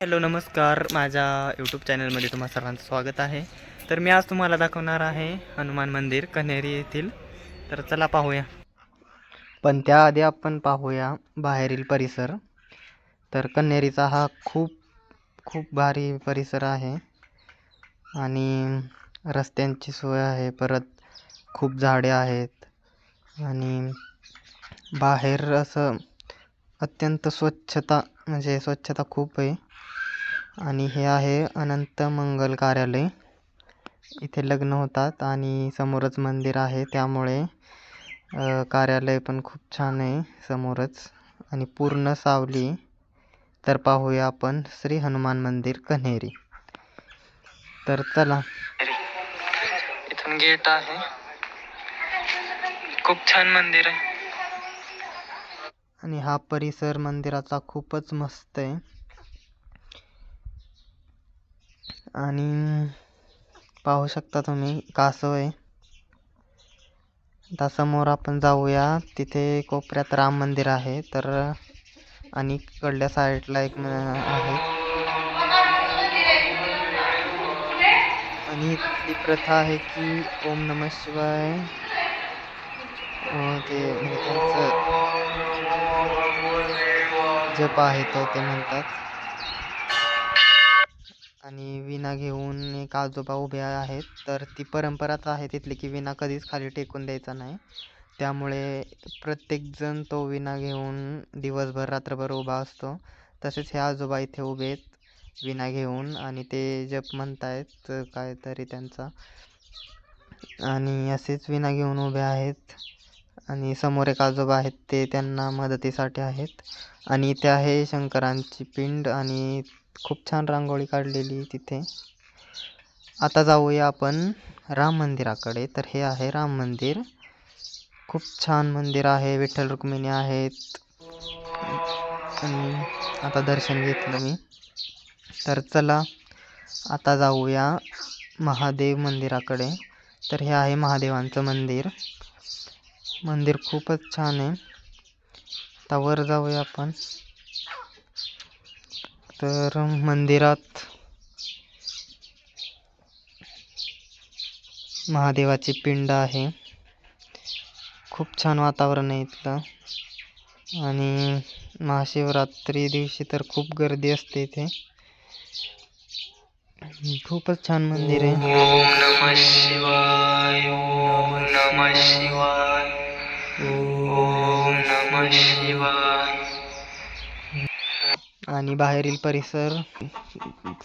Hello नमस्कार. माझ्या YouTube चॅनलमध्ये तुम्हा सर्वांचं स्वागत आहे. तर मी आज तुम्हाला दाखवणार आहे हनुमान मंदिर कन्हेरी येथील. तर चला पाहूया. पण त्याआधी आपण पाहूया बाहेरील परिसर. तर कन्हेरीचा हा खूप खूप भारी परिसर आहे. आणि रस्त्यांची सोय आहे परत खूप झाडे आहेत. आणि बाहेर असं अत्यंत स्वच्छता म्हणजे स्वच्छता खूप आहे. आणि हे आहे अनंत मंगल कार्यालय. इथे लग्न होतात आणि समोरच मंदिर आहे. त्यामुळे कार्यालय पण खूप छान आहे समोरच. आणि पूर्ण सावली तर पाहूया आपण श्री हनुमान मंदिर कन्हेरी. तर चला. इथून गेट आहे. खूप छान मंदिर आहे. आणि हा परिसर मंदिराचा खूपच मस्त आहे. आणि पाहू शकता तुम्ही कासव आहे. आता समोर आपण जाऊया. तिथे कोपऱ्यात राम मंदिर आहे. तर आणि कडल्या साईडला एक आहे. आणि ती प्रथा आहे की ओम नम शिवाय ते म्हणजे त्यांचं जप आहे तो ते म्हणतात. आणि विणा घेऊन एक आजोबा उभे आहेत. तर ती परंपराच आहे तिथली की विणा कधीच खाली टेकून द्यायचा नाही. त्यामुळे प्रत्येकजण तो विणा घेऊन दिवसभर रात्रभर उभा असतो. तसेच हे आजोबा इथे उभे आहेत. विणा घेऊन आणि ते जप म्हणतायत काहीतरी त्यांचा. आणि असेच विणा घेऊन उभे आहेत. आणि समोर एक आजोबा आहेत ते त्यांना मदतीसाठी आहेत. आणि इथे आहे शंकरांची पिंड आणि खूप छान रांगोळी काढलेली तिथे. आता जाऊया आपण राम मंदिराकडे. तर हे आहे राम मंदिर. खूप छान मंदिर आहे विठ्ठल रुक्मिणी आहेत. आणि आता दर्शन घेतलं मी. तर चला आता जाऊया महादेव मंदिराकडे. तर हे आहे महादेवांचं मंदिर. मंदिर खूपच छान आहे. आता वर जाऊया आपण. तर मंदिरात महादेवाची पिंड आहे. खूप छान वातावरण आहे इथलं. आणि महाशिवरात्री दिवशी तर खूप गर्दी असते इथे. खूपच छान मंदिर आहे. ओम शिवाय आणि बाहेरील परिसर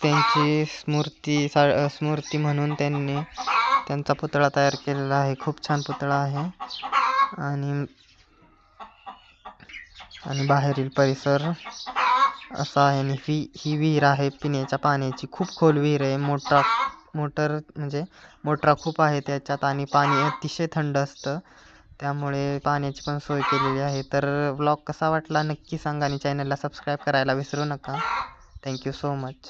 त्यांची स्मृती सा स्मृती म्हणून त्यांनी त्यांचा पुतळा तयार केलेला आहे. खूप छान पुतळा आहे. आणि आणि बाहेरील परिसर असा आहे. आणि ही ही विहीर आहे पिण्याच्या पाण्याची. खूप खोल विहीर आहे. मोठा मोटर म्हणजे मोटरा खूप आहे त्याच्यात आणि पाणी अतिशय थंड असतं. त्यामुळे पाण्याची पण सोय केलेली आहे. तर व्लॉग कसा वाटला नक्की सांगा आणि चॅनलला सबस्क्राईब करायला विसरू नका. Thank you so much